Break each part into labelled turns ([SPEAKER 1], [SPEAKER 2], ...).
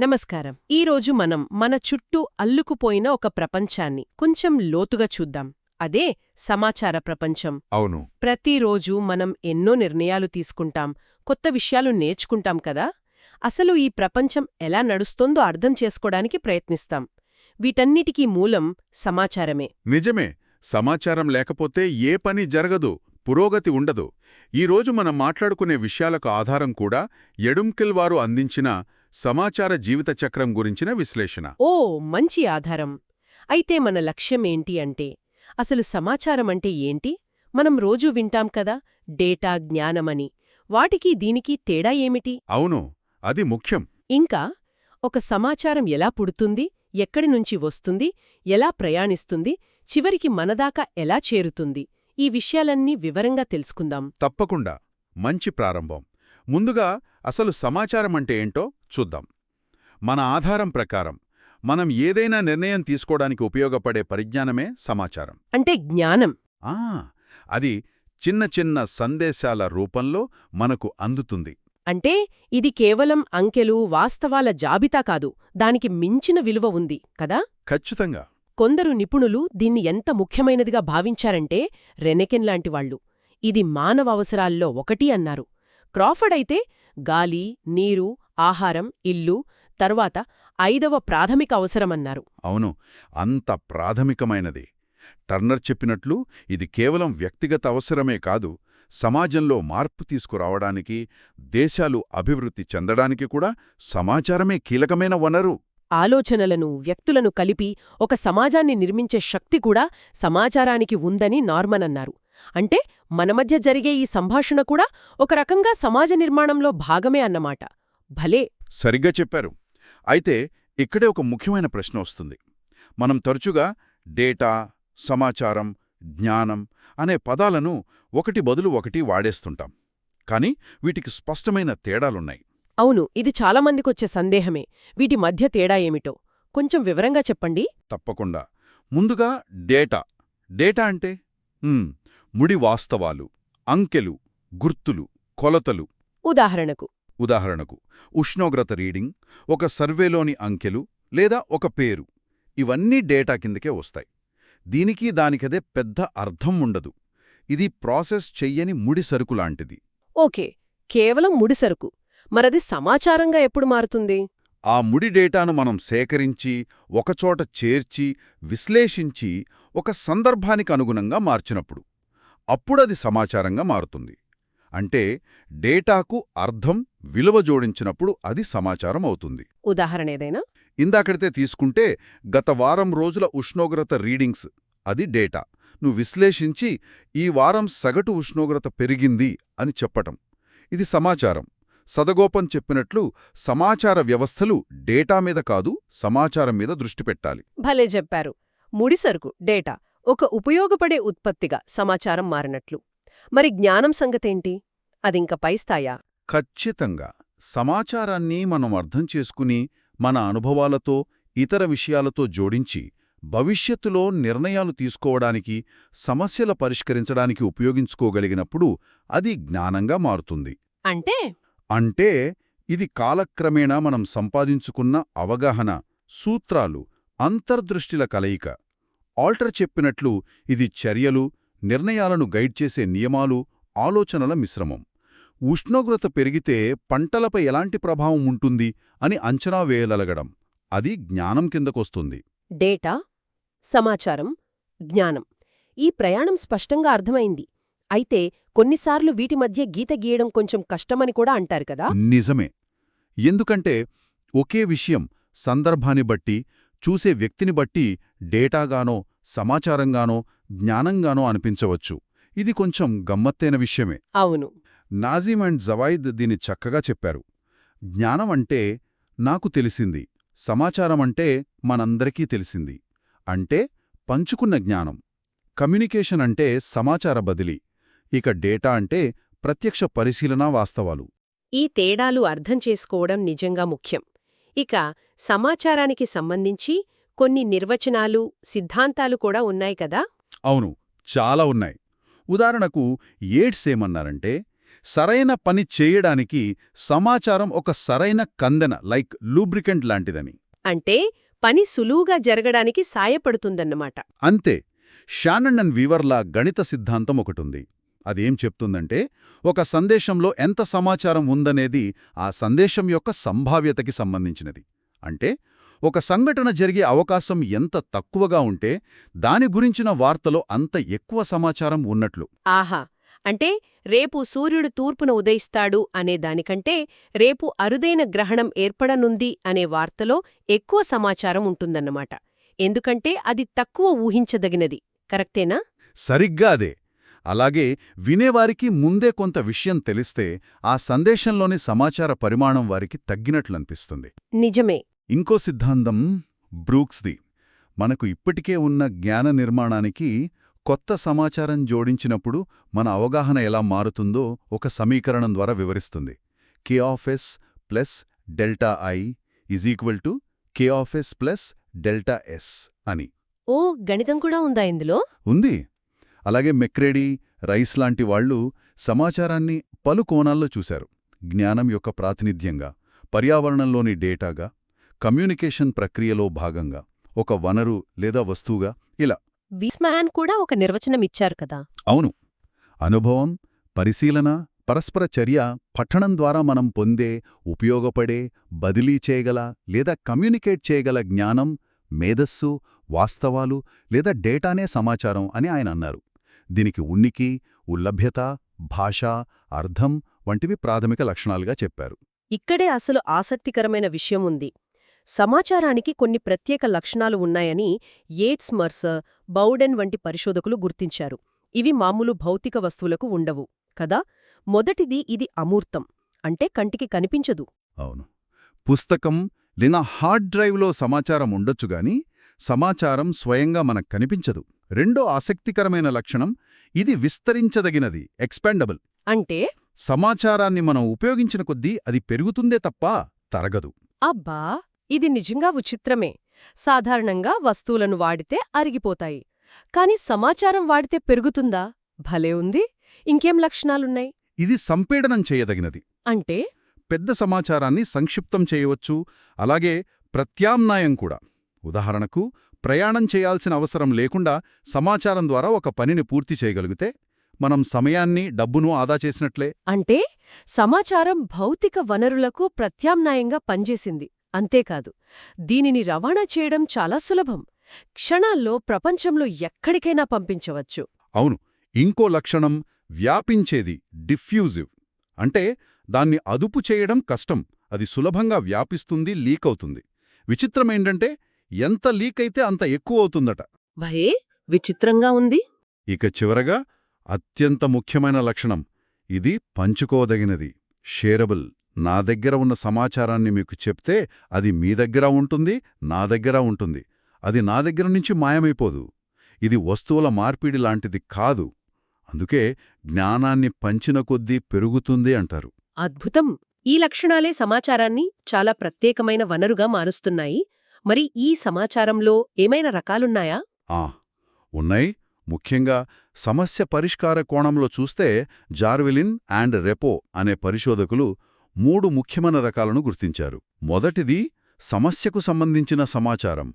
[SPEAKER 1] నమస్కారం. ఈరోజు మనం మన చుట్టూ అల్లుకుపోయిన ఒక ప్రపంచాన్ని కొంచెం లోతుగా చూద్దాం. అదే సమాచార ప్రపంచం.
[SPEAKER 2] అవును.
[SPEAKER 1] ప్రతిరోజు మనం ఎన్నో నిర్ణయాలు తీసుకుంటాం కొత్త విషయాలు నేర్చుకుంటాం కదా? అసలు ఈ ప్రపంచం ఎలా నడుస్తోందో అర్థం చేసుకోవడానికి ప్రయత్నిస్తాం. వీటన్నిటికీ మూలం సమాచారమే.
[SPEAKER 2] నిజమే. సమాచారం లేకపోతే ఏ పని జరగదు పురోగతి ఉండదు. ఈరోజు మనం మాట్లాడుకునే విషయాలకు ఆధారం కూడా ఎడుంకిల్ వారు అందించిన సమాచార జీవిత చక్రం గురించిన విశ్లేషణ.
[SPEAKER 1] ఓ మంచి ఆధారం. అయితే మన లక్ష్యమేంటి అంటే అసలు సమాచారం అంటే ఏంటి? మనం రోజూ వింటాం కదా డేటా జ్ఞానమని. వాటికి దీనికి తేడా ఏమిటి?
[SPEAKER 2] అవును అది ముఖ్యం.
[SPEAKER 1] ఇంకా ఒక సమాచారం ఎలా పుడుతుంది ఎక్కడి నుంచి వస్తుంది ఎలా ప్రయాణిస్తుంది చివరికి మనదాకా ఎలా చేరుతుంది ఈ విషయాలన్నీ వివరంగా తెలుసుకుందాం.
[SPEAKER 2] తప్పకుండా. మంచి ప్రారంభం. ముందుగా అసలు సమాచారం అంటే ఏంటో చూద్దాం. మన ఆధారం ప్రకారం మనం ఏదైనా నిర్ణయం తీసుకోవడానికి ఉపయోగపడే పరిజ్ఞానమే సమాచారం.
[SPEAKER 1] అంటే జ్ఞానం.
[SPEAKER 2] ఆ అది చిన్న చిన్న సందేశాల రూపంలో మనకు అందుతుంది.
[SPEAKER 1] అంటే ఇది కేవలం అంకెలు వాస్తవాల జాబితా కాదు దానికి మించిన విలువ ఉంది కదా?
[SPEAKER 2] ఖచ్చితంగా.
[SPEAKER 1] కొందరు నిపుణులు దీన్ని ఎంత ముఖ్యమైనదిగా భావించారంటే రెనెకెన్ లాంటివాళ్ళు ఇది మానవ అవసరాల్లో ఒకటి అన్నారు. క్రాఫర్డ్ అయితే గాలి నీరు ఆహారం ఇల్లు తరువాత ఐదవ ప్రాథమిక అవసరమన్నారు.
[SPEAKER 2] అవును అంత ప్రాథమికమైనది. టర్నర్ చెప్పినట్లు ఇది కేవలం వ్యక్తిగత అవసరమే కాదు సమాజంలో మార్పు తీసుకురావడానికి దేశాలు అభివృద్ధి చెందడానికి కూడా సమాచారమే కీలకమైన వనరు.
[SPEAKER 1] ఆలోచనలను వ్యక్తులను కలిపి ఒక సమాజాన్ని నిర్మించే శక్తి కూడా సమాచారానికి ఉందని నార్మన్ అన్నారు. అంటే మన మధ్య జరిగే ఈ సంభాషణ కూడా ఒక రకంగా సమాజ నిర్మాణంలో భాగమే అన్నమాట. భలే!
[SPEAKER 2] సరిగ్గా చెప్పారు. అయితే ఇక్కడే ఒక ముఖ్యమైన ప్రశ్న వస్తుంది. మనం తరచుగా డేటా సమాచారం జ్ఞానం అనే పదాలను ఒకటి బదులు ఒకటి వాడేస్తుంటాం. కానీ వీటికి స్పష్టమైన తేడాలున్నాయి.
[SPEAKER 1] అవును ఇది చాలామందికొచ్చే సందేహమే. వీటి మధ్య తేడా ఏమిటో? కొంచెం వివరంగా చెప్పండి.
[SPEAKER 2] తప్పకుండా. ముందుగా డేటా. డేటా అంటే? ముడి వాస్తవాలు అంకెలు గుర్తులు కొలతలు.
[SPEAKER 1] ఉదాహరణకు.
[SPEAKER 2] ఉదాహరణకు ఉష్ణోగ్రత రీడింగ్ ఒక సర్వేలోని అంకెలు లేదా ఒక పేరు. ఇవన్నీ డేటా కిందకే వస్తాయి. దీనికి దానికదే పెద్ద అర్థం ఉండదు. ఇది ప్రాసెస్ చెయ్యని ముడి సరుకు లాంటిది.
[SPEAKER 1] ఓకే కేవలం ముడిసరుకు మరది సమాచారంగా ఎప్పుడు మారుతుంది?
[SPEAKER 2] ఆ ముడి డేటాను మనం సేకరించి ఒకచోట చేర్చి విశ్లేషించి ఒక సందర్భానికి అనుగుణంగా మార్చినప్పుడు. అప్పుడది సమాచారంగా మారుతుంది. అంటే డేటాకు అర్థం విలువ జోడించినప్పుడు అది సమాచారం అవుతుంది.
[SPEAKER 1] ఉదాహరణ ఏదైనా?
[SPEAKER 2] ఇందాకడితే తీసుకుంటే గత వారం రోజుల ఉష్ణోగ్రత రీడింగ్స్ అది డేటా. నువ్వు విశ్లేషించి ఈ వారం సగటు ఉష్ణోగ్రత పెరిగింది అని చెప్పటం. ఇది సమాచారం. సదగోపం చెప్పినట్లు సమాచార వ్యవస్థలు డేటా మీద కాదు సమాచారం మీద దృష్టి పెట్టాలి.
[SPEAKER 1] భలే చెప్పారు. ముడిసరుకు డేటా. ఒక ఉపయోగపడే ఉత్పత్తిగా సమాచారం మారినట్లు. మరి జ్ఞానం సంగతేంటి? అదింక పైస్తాయా
[SPEAKER 2] ఖచ్చితంగా. సమాచారాన్ని మనం అర్థం చేసుకుని మన అనుభవాలతో ఇతర విషయాలతో జోడించి భవిష్యత్తులో నిర్ణయాలు తీసుకోవడానికి సమస్యల పరిష్కరించడానికి ఉపయోగించుకోగలిగినప్పుడు అది జ్ఞానంగా మారుతుంది.
[SPEAKER 1] అంటే?
[SPEAKER 2] అంటే ఇది కాలక్రమేణా మనం సంపాదించుకున్న అవగాహన సూత్రాలు అంతర్దృష్టిల కలయిక. ఆల్టర్ చెప్పినట్లు ఇది చర్యలు నిర్ణయాలను గైడ్ చేసే నియమాలు ఆలోచనల మిశ్రమం. ఉష్ణోగ్రత పెరిగితే పంటలపై ఎలాంటి ప్రభావం ఉంటుంది అని అంచనా వేయగలగడం. అది జ్ఞానం కిందకొస్తుంది.
[SPEAKER 1] డేటా సమాచారం జ్ఞానం. ఈ ప్రయాణం స్పష్టంగా అర్థమైంది. అయితే కొన్నిసార్లు వీటి మధ్య గీత గీయడం కొంచెం కష్టమని కూడా అంటారు కదా?
[SPEAKER 2] నిజమే. ఎందుకంటే ఒకే విషయం సందర్భాన్ని బట్టి చూసే వ్యక్తిని బట్టి డేటాగానో సమాచారంగానో జ్ఞానంగానో అనిపించవచ్చు. ఇది కొంచెం గమ్మత్తైన విషయమే.
[SPEAKER 1] అవును.
[SPEAKER 2] నాజీమ్ అండ్ జవాయిద్ దీన్ని చక్కగా చెప్పారు. జ్ఞానం అంటే నాకు తెలిసింది సమాచారం అంటే మనందరికీ తెలిసింది. అంటే పంచుకున్న జ్ఞానం. కమ్యూనికేషన్ అంటే సమాచార బదిలీ. ఇక డేటా అంటే ప్రత్యక్ష పరిశీలనా వాస్తవాలు.
[SPEAKER 1] ఈ తేడాలు అర్థం చేసుకోవడం నిజంగా ముఖ్యం. ఇక సమాచారానికి సంబంధించి కొన్ని నిర్వచనాలు సిద్ధాంతాలు కూడా ఉన్నాయి కదా?
[SPEAKER 2] అవును చాలా ఉన్నాయి. ఉదాహరణకు ఏడ్స్ ఏమన్నారంటే సరైన పని చేయడానికి సమాచారం ఒక సరైన కందెన లైక్ లూబ్రికెంట్ లాంటిదని.
[SPEAKER 1] అంటే పని సులువుగా జరగడానికి సాయపడుతుందన్నమాట.
[SPEAKER 2] అంతే షానన్ అండ్ వీవర్లా గణిత సిద్ధాంతం ఒకటుంది. అదేం చెప్తుందంటే ఒక సందేశంలో ఎంత సమాచారం ఉందనేది ఆ సందేశం యొక్క సంభావ్యతకి సంబంధించినది. అంటే ఒక సంఘటన జరిగే అవకాశం ఎంత తక్కువగా ఉంటే దాని గురించిన వార్తలో అంత ఎక్కువ సమాచారం ఉన్నట్లు.
[SPEAKER 1] ఆహా! అంటే రేపు సూర్యుడు తూర్పున ఉదయిస్తాడు అనే దానికంటే రేపు అరుదైన గ్రహణం ఏర్పడనుంది అనే వార్తలో ఎక్కువ సమాచారం ఉంటుందన్నమాట. ఎందుకంటే అది తక్కువ ఊహించదగినది. కరెక్టేనా?
[SPEAKER 2] సరిగ్గా అదే. అలాగే వినేవారికి ముందే కొంత విషయం తెలిస్తే ఆ సందేశంలోని సమాచార పరిమాణం వారికి తగ్గినట్లనిపిస్తుంది.
[SPEAKER 1] నిజమే.
[SPEAKER 2] ఇంకో సిద్ధాంతం బ్రూక్స్ది. మనకు ఇప్పటికే ఉన్న జ్ఞాన నిర్మాణానికి కొత్త సమాచారం జోడించినప్పుడు మన అవగాహన ఎలా మారుతుందో ఒక సమీకరణం ద్వారా వివరిస్తుంది. K of S plus delta I is equal to K of S plus delta S అని.
[SPEAKER 1] ఓ గణితం కూడా ఉందా ఇందులో?
[SPEAKER 2] ఉంది. అలాగే మెక్రేడీ రైస్ లాంటి వాళ్ళు సమాచారాన్ని పలు కోణాల్లో చూశారు. జ్ఞానం యొక్క ప్రాతినిధ్యంగా పర్యావరణంలోని డేటాగా కమ్యూనికేషన్ ప్రక్రియలో భాగంగా ఒక వనరు లేదా వస్తువుగా ఇలా.
[SPEAKER 1] విస్మాన్ కూడా ఒక నిర్వచనం ఇచ్చారు కదా.
[SPEAKER 2] అవును. అనుభవం పరిశీలన పరస్పర చర్య పఠనం ద్వారా మనం పొందే ఉపయోగపడే బదిలీ చేయగల లేదా కమ్యూనికేట్ చేయగల జ్ఞానం మేధస్సు వాస్తవాలు లేదా డేటానే సమాచారం అని ఆయన అన్నారు. దీనికి ఉనికి ఉల్లభ్యత భాష అర్థం వంటివి ప్రాథమిక లక్షణాలుగా చెప్పారు.
[SPEAKER 1] ఇక్కడే అసలు ఆసక్తికరమైన విషయం ఉంది. సమాచారానికి కొన్ని ప్రత్యేక లక్షణాలు ఉన్నాయనియేట్స్ మర్సర్ బౌడెన్ వంటి పరిశోధకులు గుర్తించారు. ఇవి మామూలు భౌతిక వస్తువులకు ఉండవు కదా? మొదటిది ఇది అమూర్తం అంటే కంటికి కనిపించదు.
[SPEAKER 2] అవును. పుస్తకం లేదా హార్డ్ డ్రైవ్లో సమాచారం ఉండొచ్చుగాని సమాచారం స్వయంగా మనకు కనిపించదు. రెండో ఆసక్తికరమైన లక్షణం ఇది విస్తరించదగినది ఎక్స్పాండబుల్
[SPEAKER 1] అంటే?
[SPEAKER 2] సమాచారాన్ని మనం ఉపయోగించిన కొద్దీ అది పెరుగుతుందే తప్ప తరగదు.
[SPEAKER 1] అబ్బా! ఇది నిజంగా విచిత్రమే. సాధారణంగా వస్తువులను వాడితే అరిగిపోతాయి. కాని సమాచారం వాడితే పెరుగుతుందా? భలే ఉంది! ఇంకేం లక్షణాలున్నాయి?
[SPEAKER 2] ఇది సంపీడనం చేయదగినది.
[SPEAKER 1] అంటే?
[SPEAKER 2] పెద్ద సమాచారాన్ని సంక్షిప్తం చేయవచ్చు. అలాగే ప్రత్యామ్నాయం కూడా. ఉదాహరణకు ప్రయాణం చేయాల్సిన అవసరం లేకుండా సమాచారం ద్వారా ఒక పనిని పూర్తి చేయగలిగితే మనం సమయాన్ని డబ్బును ఆదా చేసినట్లే.
[SPEAKER 1] అంటే సమాచారం భౌతిక వనరులకు ప్రత్యామ్నాయంగా పనిచేసింది. అంతేకాదు దీనిని రవాణా చేయడం చాలా సులభం. క్షణాల్లో ప్రపంచంలో ఎక్కడికైనా పంపించవచ్చు.
[SPEAKER 2] అవును ఇంకో లక్షణం వ్యాపించేది డిఫ్యూజివ్. అంటే దాన్ని అదుపు చేయడం కష్టం. అది సులభంగా వ్యాపిస్తుంది లీక్ అవుతుంది. విచిత్రమేంటంటే ఎంత లీక్ అయితే అంత ఎక్కువ అవుతుందట
[SPEAKER 1] భయే విచిత్రంగా ఉంది.
[SPEAKER 2] ఇక చివరగా అత్యంత ముఖ్యమైన లక్షణం. ఇది పంచుకోదగినది. షేరబుల్ నా దగ్గర ఉన్న సమాచారాన్ని మీకు చెప్తే అది మీ దగ్గర ఉంటుంది నా దగ్గర ఉంటుంది. అది నా దగ్గర నుంచి మాయమైపోదు. ఇది వస్తువుల మార్పిడి లాంటిది కాదు. అందుకే జ్ఞానాన్ని పంచిన కొద్దీ పెరుగుతుంది అంటారు.
[SPEAKER 1] అద్భుతం! ఈ లక్షణాలే సమాచారాన్ని చాలా ప్రత్యేకమైన వనరుగా మారుస్తున్నాయి. మరి ఈ సమాచారంలో ఏమైనా రకాలున్నాయా?
[SPEAKER 2] ఆ ఉన్నాయి. ముఖ్యంగా సమస్య పరిష్కార కోణంలో చూస్తే జార్విలిన్ అండ్ రెపో అనే పరిశోధకులు మూడు ముఖ్యమైన రకాలను గుర్తించారు. మొదటిది సమస్యకు సంబంధించిన సమాచారం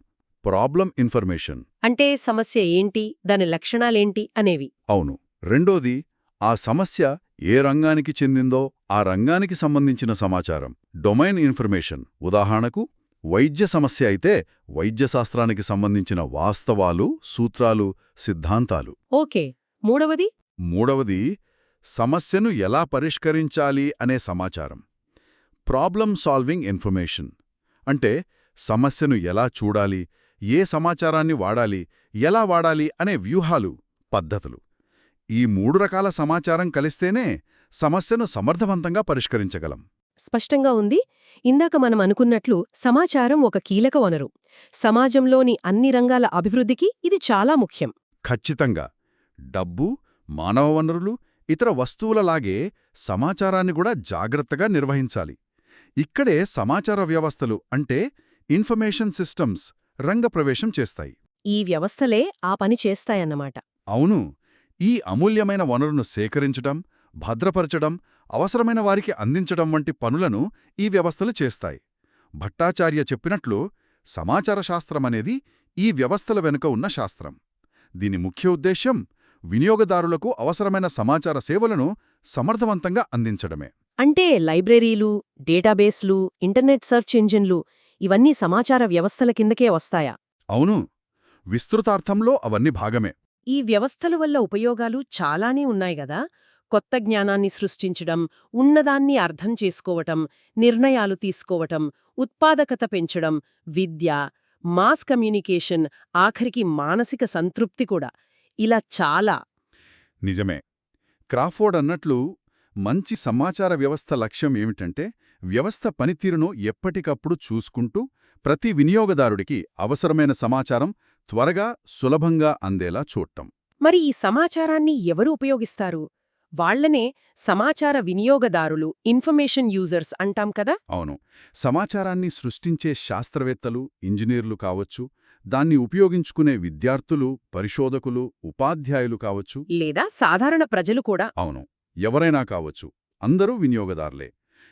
[SPEAKER 2] ప్రాబ్లం ఇన్ఫర్మేషన్.
[SPEAKER 1] అంటే సమస్య ఏంటి దాని లక్షణాలేంటి అనేవి.
[SPEAKER 2] అవును. రెండోది ఆ సమస్య ఏ రంగానికి చెందిందో ఆ రంగానికి సంబంధించిన సమాచారం డొమైన్ ఇన్ఫర్మేషన్. ఉదాహరణకు వైద్య సమస్య అయితే వైద్యశాస్త్రానికి సంబంధించిన వాస్తవాలు సూత్రాలు సిద్ధాంతాలు.
[SPEAKER 1] ఓకే. మూడవది?
[SPEAKER 2] మూడవది సమస్యను ఎలా పరిష్కరించాలి అనే సమాచారం. Problem solving information. అంటే సమస్యను ఎలా చూడాలి ఏ సమాచారాన్ని వాడాలి ఎలా వాడాలి అనే వ్యూహాలు పద్ధతులు. ఈ మూడు రకాల సమాచారం కలిస్తేనే సమస్యను సమర్థవంతంగా పరిష్కరించగలం.
[SPEAKER 1] స్పష్టంగా ఉంది. ఇందాక మనం అనుకున్నట్లు సమాచారం ఒక కీలక వనరు. సమాజంలోని అన్ని రంగాల అభివృద్ధికి ఇది చాలా ముఖ్యం.
[SPEAKER 2] ఖచ్చితంగా. డబ్బు మానవ వనరులు ఇతర వస్తువులలాగే సమాచారాన్ని కూడా జాగ్రత్తగా నిర్వహించాలి. ఇక్కడే సమాచార వ్యవస్థలు అంటే ఇన్ఫర్మేషన్ సిస్టమ్స్ రంగప్రవేశం చేస్తాయి.
[SPEAKER 1] ఈ వ్యవస్థలే ఆ పని చేస్తాయన్నమాట.
[SPEAKER 2] అవును. ఈ అమూల్యమైన వనరును సేకరించటం భద్రపరచడం అవసరమైన వారికి అందించడం వంటి పనులను ఈ వ్యవస్థలు చేస్తాయి. భట్టాచార్య చెప్పినట్లు సమాచార శాస్త్రమనేది ఈ వ్యవస్థల వెనుక ఉన్న శాస్త్రం. దీని ముఖ్య ఉద్దేశ్యం వినియోగదారులకు అవసరమైన సమాచార సేవలను సమర్థవంతంగా అందించడమే.
[SPEAKER 1] అంటే లైబ్రరీలు డేటాబేస్లు ఇంటర్నెట్ సెర్చ్ ఇంజిన్లు ఇవన్నీ సమాచార వ్యవస్థల కిందకే వస్తాయా?
[SPEAKER 2] అవును. విస్తృతార్థంలో అవన్నీ భాగమే.
[SPEAKER 1] ఈ వ్యవస్థల వల్ల ఉపయోగాలు చాలానే ఉన్నాయి గదా? కొత్త జ్ఞానాన్ని సృష్టించడం ఉన్నదాన్ని అర్థం చేసుకోవటం నిర్ణయాలు తీసుకోవటం ఉత్పాదకత పెంచడం విద్య మాస్ కమ్యూనికేషన్ ఆఖరికి మానసిక సంతృప్తి కూడా. ఇలా చాలా.
[SPEAKER 2] నిజమే. క్రాఫోర్డ్ అన్నట్లు మంచి సమాచార వ్యవస్థ లక్ష్యం ఏమిటంటే వ్యవస్థ పనితీరును ఎప్పటికప్పుడు చూసుకుంటూ ప్రతి వినియోగదారుడికి అవసరమైన సమాచారం త్వరగా సులభంగా అందేలా చూడటం.
[SPEAKER 1] మరి ఈ సమాచారాన్ని ఎవరు ఉపయోగిస్తారు? వాళ్ళనే సమాచార వినియోగదారులు ఇన్ఫర్మేషన్ యూజర్స్ అంటాం కదా?
[SPEAKER 2] అవును. సమాచారాన్ని సృష్టించే శాస్త్రవేత్తలు ఇంజనీర్లు కావచ్చు దాన్ని ఉపయోగించుకునే విద్యార్థులు పరిశోధకులు ఉపాధ్యాయులు కావచ్చు.
[SPEAKER 1] లేదా సాధారణ ప్రజలు కూడా.
[SPEAKER 2] అవును. ఎవరైనా కావచ్చు. అందరూ వినియోగదారులే.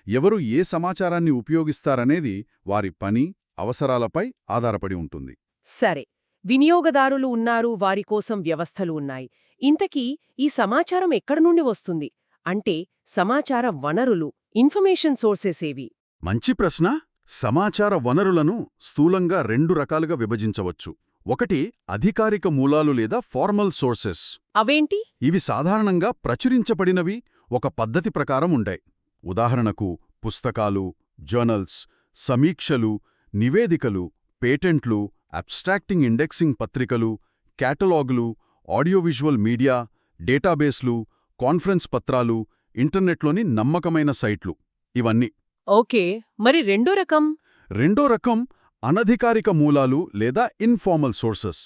[SPEAKER 2] ఎవరు ఏ సమాచారాన్ని ఉపయోగిస్తారనేది వారి పని అవసరాలపై ఆధారపడి ఉంటుంది.
[SPEAKER 1] సరే. వినియోగదారులు ఉన్నారు వారి కోసం వ్యవస్థలు ఉన్నాయి. ఇంతకీ ఈ సమాచారం ఎక్కడి నుండి వస్తుంది? అంటే సమాచార వనరులు ఇన్ఫర్మేషన్ సోర్సెస్ ఏవి?
[SPEAKER 2] మంచి ప్రశ్న. సమాచార వనరులను స్థూలంగా రెండు రకాలుగా విభజించవచ్చు. ఒకటి అధికారిక మూలాలు లేదా ఫార్మల్ సోర్సెస్.
[SPEAKER 1] అవేంటి?
[SPEAKER 2] ఇవి సాధారణంగా ప్రచురించబడినవి ఒక పద్ధతి ప్రకారం ఉంటాయి ఉదాహరణకు పుస్తకాలు జర్నల్స్ సమీక్షలు నివేదికలు పేటెంట్లు అబ్స్ట్రాక్టింగ్ ఇండెక్సింగ్ పత్రికలు క్యాటలాగులు ఆడియోవిజువల్ మీడియా డేటాబేస్లు కాన్ఫరెన్స్ పత్రాలు ఇంటర్నెట్లోని నమ్మకమైన సైట్లు. ఇవన్నీ.
[SPEAKER 1] ఓకే. మరి రెండో రకం?
[SPEAKER 2] రెండో రకం అనధికారిక మూలాలు లేదా ఇన్ఫార్మల్ సోర్సెస్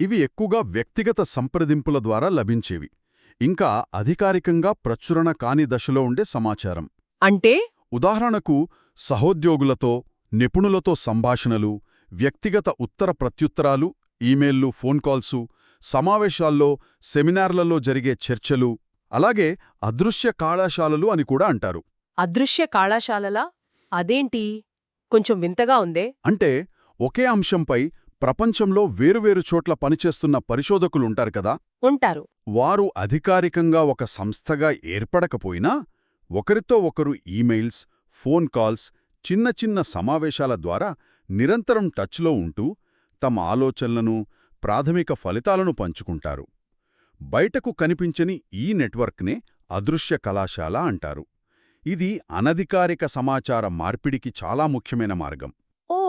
[SPEAKER 2] ఇవి ఎక్కువగా వ్యక్తిగత సంప్రదింపుల ద్వారా లభించేవి. ఇంకా అధికారికంగా ప్రచురణ కాని దశలో ఉండే సమాచారం.
[SPEAKER 1] అంటే?
[SPEAKER 2] ఉదాహరణకు సహోద్యోగులతో నిపుణులతో సంభాషణలు వ్యక్తిగత ఉత్తర ప్రత్యుత్తరాలు ఈమెయిల్లు ఫోన్ కాల్సు సమావేశాల్లో సెమినార్లలో జరిగే చర్చలు అలాగే అదృశ్య కళాశాలలు అని కూడా అంటారు.
[SPEAKER 1] అదృశ్య కళాశాలలా? అదేంటి? కొంచెం వింతగా ఉందే.
[SPEAKER 2] అంటే ఒకే అంశంపై ప్రపంచంలో వేరువేరు చోట్ల పనిచేస్తున్న పరిశోధకులుంటారు కదా?
[SPEAKER 1] ఉంటారు.
[SPEAKER 2] వారు అధికారికంగా ఒక సంస్థగా ఏర్పడకపోయినా ఒకరితో ఒకరు ఈమెయిల్స్ ఫోన్ కాల్స్ చిన్న చిన్న సమావేశాల ద్వారా నిరంతరం టచ్లో ఉంటూ తమ ఆలోచనలను ప్రాథమిక ఫలితాలను పంచుకుంటారు. బయటకు కనిపించని ఈ నెట్వర్క్నే అదృశ్య కళాశాల అంటారు. ఇది అనధికారిక సమాచార మార్పిడికి చాలా ముఖ్యమైన మార్గం.
[SPEAKER 1] ఓ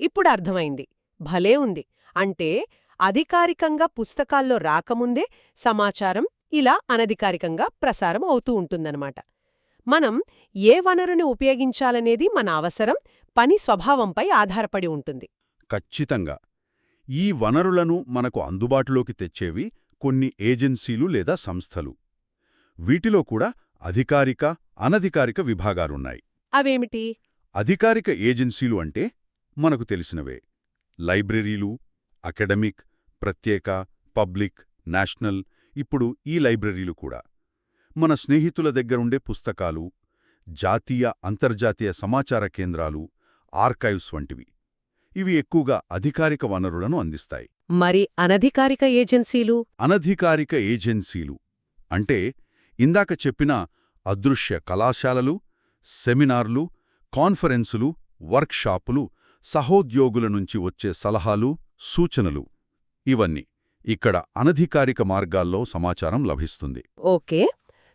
[SPEAKER 1] ఇప్పుడు అర్థమైంది. భలే ఉంది. అంటే అధికారికంగా పుస్తకాల్లో రాకముందే సమాచారం ఇలా అనధికారికంగా ప్రసారం అవుతూ ఉంటుందన్నమాట. మనం ఏ వనరుని ఉపయోగించాలనేది మన అవసరం పని స్వభావంపై ఆధారపడి ఉంటుంది.
[SPEAKER 2] ఖచ్చితంగా. ఈ వనరులను మనకు అందుబాటులోకి తెచ్చేవి కొన్ని ఏజెన్సీలు లేదా సంస్థలు. వీటిలో కూడా అధికారిక అనధికారిక విభాగాలున్నాయి.
[SPEAKER 1] అవేమిటి?
[SPEAKER 2] అధికారిక ఏజెన్సీలు అంటే మనకు తెలిసినవే. లైబ్రరీలు అకాడమిక్ ప్రత్యేక పబ్లిక్ నేషనల్ ఇప్పుడు ఈ లైబ్రరీలు కూడా. మన స్నేహితుల దగ్గరుండే పుస్తకాలు జాతీయ అంతర్జాతీయ సమాచార కేంద్రాలు ఆర్కైవ్స్ వంటివి. ఇవి ఎక్కువగా అధికారిక వనరులను అందిస్తాయి.
[SPEAKER 1] మరి అనధికారిక ఏజెన్సీలు?
[SPEAKER 2] అనధికారిక ఏజెన్సీలు అంటే ఇందాక చెప్పిన అదృశ్య కళాశాలలు సెమినార్లు కాన్ఫరెన్సులు వర్క్షాపులు సహోద్యోగుల నుంచి వచ్చే సలహాలు సూచనలు. ఇవన్నీ ఇక్కడ అనధికారిక మార్గాల్లో సమాచారం లభిస్తుంది.
[SPEAKER 1] ఓకే.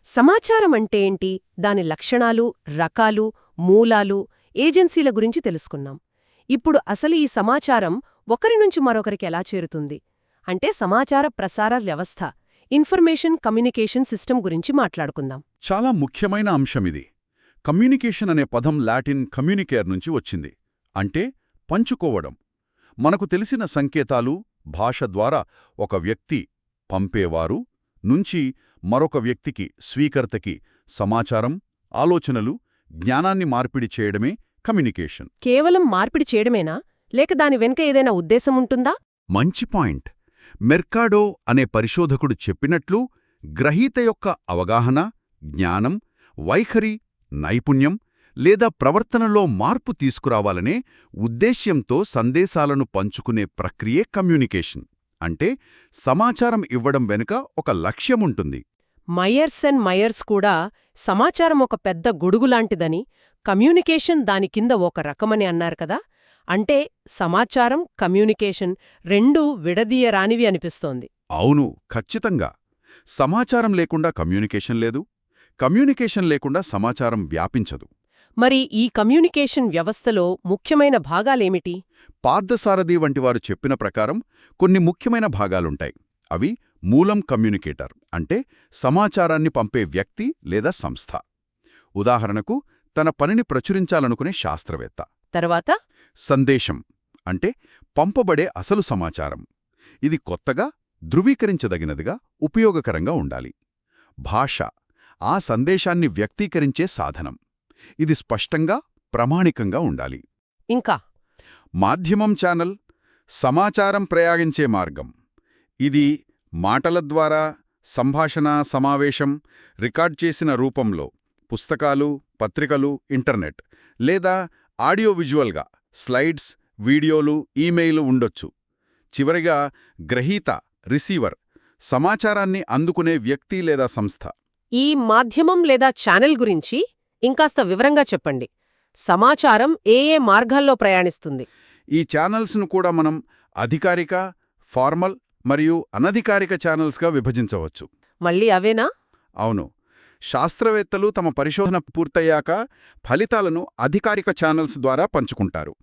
[SPEAKER 1] సమాచారం అంటే ఏంటి? దాని లక్షణాలు రకాలు మూలాలు ఏజెన్సీల గురించి తెలుసుకున్నాం ఇప్పుడు అసలు ఈ సమాచారం ఒకరి నుంచి మరొకరికి ఎలా చేరుతుంది? అంటే సమాచార ప్రసార వ్యవస్థ ఇన్ఫర్మేషన్ కమ్యూనికేషన్ సిస్టమ్ గురించి మాట్లాడుకుందాం.
[SPEAKER 2] చాలా ముఖ్యమైన అంశమిది కమ్యూనికేషన్ అనే పదం లాటిన్ కమ్యూనికేర్ నుంచి వచ్చింది. అంటే పంచుకోవడం. మనకు తెలిసిన సంకేతాలు భాష ద్వారా ఒక వ్యక్తి పంపేవారు నుంచి మరొక వ్యక్తికి స్వీకర్తకి సమాచారం ఆలోచనలు జ్ఞానాన్ని మార్పిడి చేయడమే కమ్యూనికేషన్.
[SPEAKER 1] కేవలం మార్పిడి చేయడమేనా? లేక దాని వెనుక ఏదైనా ఉద్దేశముంటుందా?
[SPEAKER 2] మంచి పాయింట్. మెర్కాడో అనే పరిశోధకుడు చెప్పినట్లు గ్రహీత యొక్క అవగాహన జ్ఞానం వైఖరి నైపుణ్యం లేదా ప్రవర్తనలో మార్పు తీసుకురావాలనే ఉద్దేశ్యంతో సందేశాలను పంచుకునే ప్రక్రియే కమ్యూనికేషన్. అంటే సమాచారం ఇవ్వడం వెనుక ఒక లక్ష్యముంటుంది.
[SPEAKER 1] మయర్స్ అండ్ మయర్స్ కూడా సమాచారం ఒక పెద్ద గొడుగులాంటిదని కమ్యూనికేషన్ దాని కింద ఒక రకమని అన్నారు కదా. అంటే సమాచారం కమ్యూనికేషన్ రెండూ విడదీయరానివి అనిపిస్తోంది.
[SPEAKER 2] అవును ఖచ్చితంగా. సమాచారం లేకుండా కమ్యూనికేషన్ లేదు. కమ్యూనికేషన్ లేకుండా సమాచారం వ్యాపించదు.
[SPEAKER 1] మరి ఈ కమ్యూనికేషన్ వ్యవస్థలో ముఖ్యమైన భాగాలేమిటి?
[SPEAKER 2] పార్థసారథి వంటి వారు చెప్పిన ప్రకారం కొన్ని ముఖ్యమైన భాగాలుంటాయి. అవి మూలం కమ్యూనికేటర్ అంటే సమాచారాన్ని పంపే వ్యక్తి లేదా సంస్థ. ఉదాహరణకు తన పనిని ప్రచురించాలనుకునే శాస్త్రవేత్త.
[SPEAKER 1] తర్వాత?
[SPEAKER 2] సందేశం అంటే పంపబడే అసలు సమాచారం. ఇది కొత్తగా ధృవీకరించదగినదిగా ఉపయోగకరంగా ఉండాలి. భాష ఆ సందేశాన్ని వ్యక్తీకరించే సాధనం. ఇది స్పష్టంగా ప్రామాణికంగా ఉండాలి.
[SPEAKER 1] ఇంకా?
[SPEAKER 2] మాధ్యమం ఛానల్ సమాచారం ప్రయాగించే మార్గం. ఇది మాటల ద్వారా సంభాషణ సమావేశం రికార్డ్ చేసిన రూపంలో పుస్తకాలు పత్రికలు ఇంటర్నెట్ లేదా ఆడియో విజువల్గా స్లైడ్స్ వీడియోలు ఈమెయిల్ ఉండొచ్చు. చివరిగా గ్రహీత రిసీవర్ సమాచారాన్ని అందుకునే వ్యక్తి లేదా సంస్థ.
[SPEAKER 1] ఈ మాధ్యమం లేదా ఛానల్ గురించి ఇంకాస్త వివరంగా చెప్పండి. సమాచారం ఏ ఏ మార్గాల్లో ప్రయాణిస్తుంది?
[SPEAKER 2] ఈ ఛానల్స్ను కూడా మనం అధికారిక ఫార్మల్ మరియు అనధికారిక ఛానల్స్గా విభజించవచ్చు.
[SPEAKER 1] మళ్ళీ అవేనా?
[SPEAKER 2] అవును. శాస్త్రవేత్తలు తమ పరిశోధన పూర్తయ్యాక ఫలితాలను అధికారిక ఛానల్స్ ద్వారా పంచుకుంటారు.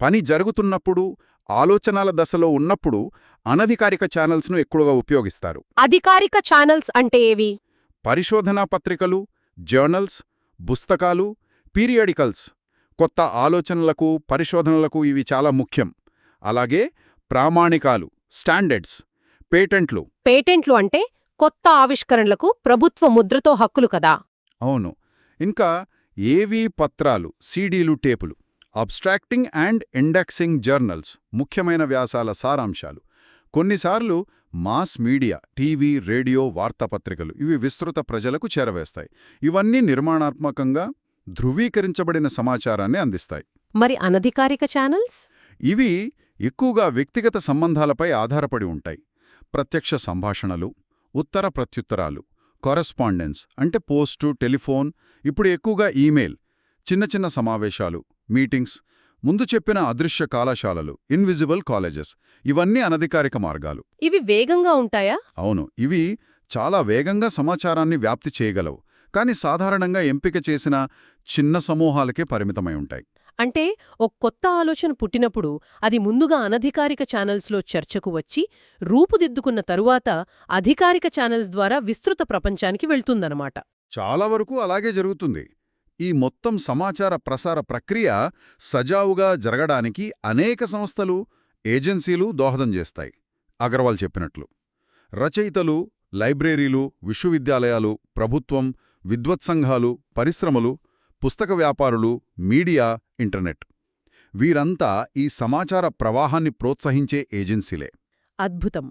[SPEAKER 2] పని జరుగుతున్నప్పుడు ఆలోచనల దశలో ఉన్నప్పుడు అనధికారిక ఛానల్స్ను ఎక్కువగా ఉపయోగిస్తారు.
[SPEAKER 1] అధికారిక ఛానల్స్ అంటే ఏవి?
[SPEAKER 2] పరిశోధనా పత్రికలు జర్నల్స్ పుస్తకాలు పీరియాడికల్స్ కొత్త ఆలోచనలకు పరిశోధనలకు ఇవి చాలా ముఖ్యం. అలాగే ప్రామాణికాలు. స్టాండర్డ్స్ పేటెంట్లు.
[SPEAKER 1] పేటెంట్లు అంటే కొత్త ఆవిష్కరణలకు ప్రభుత్వ ముద్రతో హక్కులు కదా.
[SPEAKER 2] అవును. ఇంకా ఏవీ పత్రాలు సీడీలు టేపులు అబ్స్ట్రాక్టింగ్ అండ్ ఇండెక్సింగ్ జర్నల్స్ ముఖ్యమైన వ్యాసాల సారాంశాలు. కొన్నిసార్లు మాస్ మీడియా టీవీ రేడియో వార్తాపత్రికలు ఇవి విస్తృత ప్రజలకు చేరవేస్తాయి. ఇవన్నీ నిర్మాణాత్మకంగా ధృవీకరించబడిన సమాచారాన్ని అందిస్తాయి.
[SPEAKER 1] మరి అనధికారిక ఛానల్స్?
[SPEAKER 2] ఇవి ఎక్కువగా వ్యక్తిగత సంబంధాలపై ఆధారపడి ఉంటాయి. ప్రత్యక్ష సంభాషణలు ఉత్తర ప్రత్యుత్తరాలు కరస్పాండెన్స్ అంటే పోస్టు టెలిఫోన్ ఇప్పుడు ఎక్కువగా ఈమెయిల్ చిన్న చిన్న సమావేశాలు మీటింగ్స్ ముందు చెప్పిన అదృశ్య కళాశాలలు ఇన్విజిబుల్ కాలేజెస్ ఇవన్నీ అనధికారిక మార్గాలు.
[SPEAKER 1] ఇవి వేగంగా ఉంటాయా?
[SPEAKER 2] అవును ఇవి చాలా వేగంగా సమాచారాన్ని వ్యాప్తి చేయగలవు కానీ సాధారణంగా ఎంపిక చేసిన చిన్న సమూహాలకే పరిమితమై ఉంటాయి.
[SPEAKER 1] అంటే ఒక కొత్త ఆలోచన పుట్టినప్పుడు అది ముందుగా అనధికారిక ఛానల్స్లో చర్చకు వచ్చి రూపుదిద్దుకున్న తరువాత అధికారిక ఛానల్స్ ద్వారా విస్తృత ప్రపంచానికి వెళ్తుందన్నమాట.
[SPEAKER 2] చాలా వరకు అలాగే జరుగుతుంది. ఈ మొత్తం సమాచార ప్రసార ప్రక్రియ సజావుగా జరగడానికి అనేక సంస్థలు ఏజెన్సీలు దోహదం చేస్తాయి అగర్వాల్ చెప్పినట్లు. రచయితలు లైబ్రరీలు విశ్వవిద్యాలయాలు ప్రభుత్వం విద్వత్సంఘాలు పరిశ్రమలు పుస్తక వ్యాపారులు మీడియా ఇంటర్నెట్. వీరంతా ఈ సమాచార ప్రవాహాన్ని ప్రోత్సహించే ఏజెన్సీలే.
[SPEAKER 1] అద్భుతం.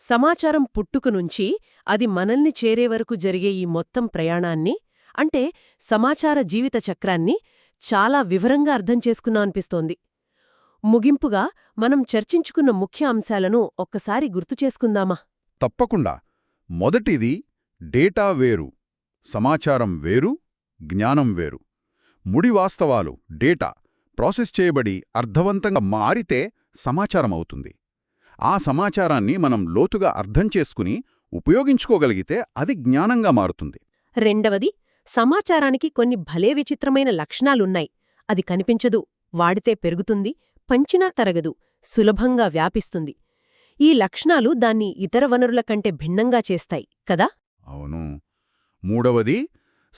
[SPEAKER 1] సమాచారం పుట్టుక నుంచి అది మనల్ని చేరే వరకు జరిగే ఈ మొత్తం ప్రయాణాన్ని అంటే సమాచార జీవిత చక్రాన్ని చాలా వివరంగా అర్థం చేసుకున్నా అనిపిస్తోంది. ముగింపుగా మనం చర్చించుకున్న ముఖ్య అంశాలను ఒక్కసారి గుర్తు చేసుకుందామా?
[SPEAKER 2] తప్పకుండా. మొదటిది డేటా వేరు. సమాచారం వేరు జ్ఞానం వేరు. ముడి వాస్తవాలు డేటా ప్రాసెస్ చేయబడి అర్థవంతంగా మారితే సమాచారం అవుతుంది ఆ సమాచారాన్ని మనం లోతుగా అర్థం చేసుకుని ఉపయోగించుకోగలిగితే అది జ్ఞానంగా మారుతుంది.
[SPEAKER 1] రెండవది సమాచారానికి కొన్ని భలే విచిత్రమైన లక్షణాలున్నాయి. అది కనిపించదు వాడితే పెరుగుతుంది పంచినా తరగదు సులభంగా వ్యాపిస్తుంది. ఈ లక్షణాలు దాన్ని ఇతర వనరుల కంటే భిన్నంగా చేస్తాయి కదా?
[SPEAKER 2] అవును. మూడవది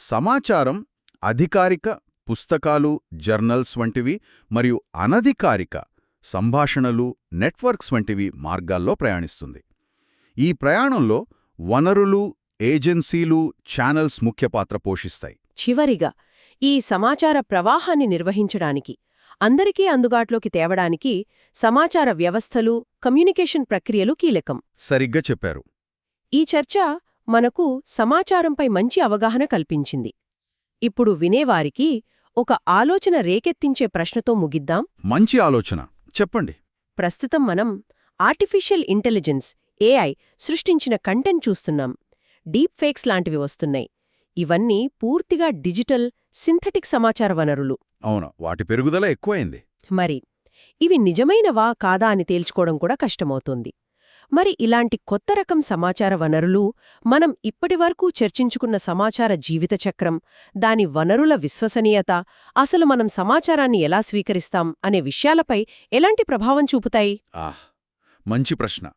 [SPEAKER 2] సమాచారం అధికారిక పుస్తకాలు జర్నల్స్ వంటివి మరియు అనధికారిక సంభాషణలు నెట్వర్క్స్ వంటివి మార్గాల్లో ప్రయాణిస్తుంది. ఈ ప్రయాణంలో వనరులు ఏజెన్సీలు ఛానల్స్ ముఖ్య పాత్ర పోషిస్తాయి.
[SPEAKER 1] చివరిగా ఈ సమాచార ప్రవాహాన్ని నిర్వహించడానికి అందరికీ అందుబాటులోకి తేవడానికి సమాచార వ్యవస్థలు కమ్యూనికేషన్ ప్రక్రియలు కీలకం.
[SPEAKER 2] సరిగ్గా చెప్పారు.
[SPEAKER 1] ఈ చర్చ మనకు సమాచారంపై మంచి అవగాహన కల్పించింది. ఇప్పుడు వినేవారికి ఒక ఆలోచన రేకెత్తించే ప్రశ్నతో ముగిద్దాం.
[SPEAKER 2] మంచి ఆలోచన. చెప్పండి.
[SPEAKER 1] ప్రస్తుతం మనం ఆర్టిఫిషియల్ ఇంటెలిజెన్స్ ఏఐ సృష్టించిన కంటెంట్ చూస్తున్నాం. డీప్ ఫేక్స్ లాంటివి వస్తున్నాయి. ఇవన్నీ పూర్తిగా డిజిటల్ సింథటిక్ సమాచార వనరులు.
[SPEAKER 2] అవును. వాటి పెరుగుదల ఎక్కువైంది.
[SPEAKER 1] మరి ఇవి నిజమైనవా కాదా అని తేల్చుకోవడం కూడా కష్టమవుతోంది. మరి ఇలాంటి కొత్త రకం సమాచార వనరులు మనం ఇప్పటివరకు చర్చించుకున్న సమాచార జీవిత చక్రం దాని వనరుల విశ్వసనీయత అసలు మనం సమాచారాన్ని ఎలా స్వీకరిస్తాం అనే విషయాలపై ఎలాంటి ప్రభావం చూపుతాయి?
[SPEAKER 2] ఆహ్ మంచి ప్రశ్న.